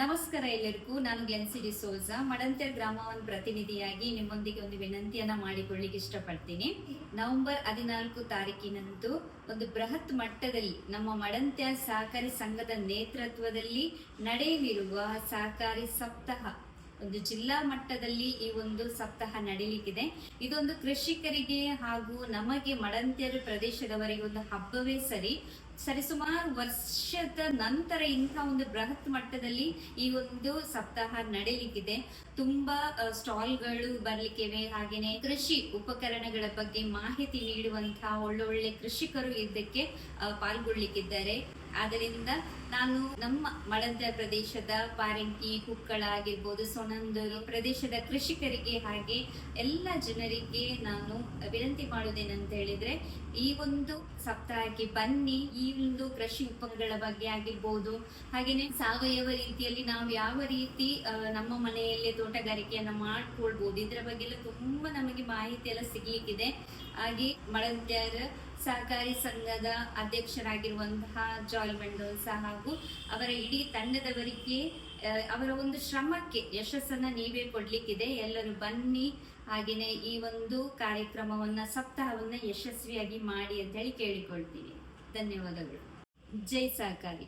ನಮಸ್ಕಾರ ಎಲ್ಲರಿಗೂ, ನಾನು ಗ್ಲೆನ್ಸಿ ಡಿಸೋಜಾ ಮಡಂತ್ಯರ್ ಗ್ರಾಮವನ್ನು ಪ್ರತಿನಿಧಿಯಾಗಿ ನಿಮ್ಮೊಂದಿಗೆ ಒಂದು ವಿನಂತಿಯನ್ನ ಮಾಡಿಕೊಳ್ಳಿಕ್ಕೆ ಇಷ್ಟಪಡ್ತೀನಿ. ನವೆಂಬರ್ ಹದಿನಾಲ್ಕು ತಾರೀಕಿನಂತೂ ಒಂದು ಬೃಹತ್ ಮಟ್ಟದಲ್ಲಿ ನಮ್ಮ ಮಡಂತ್ಯ ಸಹಕಾರಿ ಸಂಘದ ನೇತೃತ್ವದಲ್ಲಿ ನಡೆಯಲಿರುವ ಸಹಕಾರಿ ಸಪ್ತಾಹ, ಒಂದು ಜಿಲ್ಲಾ ಮಟ್ಟದಲ್ಲಿ ಈ ಒಂದು ಸಪ್ತಾಹ ನಡೀಲಿಕ್ಕಿದೆ. ಇದೊಂದು ಕೃಷಿಕರಿಗೆ ಹಾಗೂ ನಮಗೆ ಮಡಂತ್ಯರು ಪ್ರದೇಶದವರಿಗೆ ಒಂದು ಹಬ್ಬವೇ ಸರಿ. ಸರಿಸುಮಾರು ವರ್ಷದ ನಂತರ ಇಂಥ ಒಂದು ಬೃಹತ್ ಮಟ್ಟದಲ್ಲಿ ಈ ಒಂದು ಸಪ್ತಾಹ ನಡೀಲಿಕ್ಕಿದೆ ತುಂಬಾ ಸ್ಟಾಲ್ಗಳು ಬರ್ಲಿಕ್ಕಿವೆ. ಹಾಗೇನೆ ಕೃಷಿ ಉಪಕರಣಗಳ ಬಗ್ಗೆ ಮಾಹಿತಿ ನೀಡುವಂತಹ ಒಳ್ಳೊಳ್ಳೆ ಕೃಷಿಕರು ಇದಕ್ಕೆ ಪಾಲ್ಗೊಳ್ಳಿಕ್ಕಿದ್ದಾರೆ. ಆದ್ದರಿಂದ ನಾನು ನಮ್ಮ ಮಳಂದ ಪ್ರದೇಶದ ಪಾರಂಕಿ ಕುಕ್ಕಳ ಆಗಿರ್ಬೋದು, ಸೊಣಂದೂರು ಪ್ರದೇಶದ ಕೃಷಿಕರಿಗೆ ಹಾಗೆ ಎಲ್ಲ ಜನರಿಗೆ ನಾನು ವಿನಂತಿ ಮಾಡುವುದೇನಂತ ಹೇಳಿದ್ರೆ, ಈ ಒಂದು ಸಪ್ತಾಹಕ್ಕೆ ಬನ್ನಿ. ಈ ಒಂದು ಕೃಷಿ ಉಪಕರಣಗಳ ಬಗ್ಗೆ ಆಗಿರ್ಬೋದು, ಹಾಗೇನೆ ಸಾವಯವ ರೀತಿಯಲ್ಲಿ ನಾವು ಯಾವ ರೀತಿ ನಮ್ಮ ಮನೆಯಲ್ಲೇ ತೋಟಗಾರಿಕೆಯನ್ನ ಮಾಡ್ಕೊಳ್ಬಹುದು ಇದರ ಬಗ್ಗೆ ಎಲ್ಲ ತುಂಬಾ ನಮಗೆ ಮಾಹಿತಿ ಎಲ್ಲ ಸಿಗ್ಲಿಕ್ಕಿದೆ. ಹಾಗೆ ಮಳಂತ್ಯರ ಸಹಕಾರಿ ಸಂಘದ ಅಧ್ಯಕ್ಷರಾಗಿರುವಂತಹ ಜಾಯ್ ಸಹ ಹಾಗೂ ಅವರ ಇಡೀ ತಂಡದವರಿಗೆ ಅವರ ಒಂದು ಶ್ರಮಕ್ಕೆ ಯಶಸ್ಸನ್ನ ನೀವೇ ಕೊಡ್ಲಿಕ್ಕಿದೆ. ಎಲ್ಲರೂ ಬನ್ನಿ ಹಾಗೆಯೇ ಈ ಒಂದು ಕಾರ್ಯಕ್ರಮವನ್ನ, ಸಪ್ತಾಹವನ್ನ ಯಶಸ್ವಿಯಾಗಿ ಮಾಡಿ ಅಂತ ಹೇಳಿ ಕೇಳಿಕೊಳ್ತೀನಿ. ಧನ್ಯವಾದಗಳು. ಜೈ ಸಹಕಾರಿ.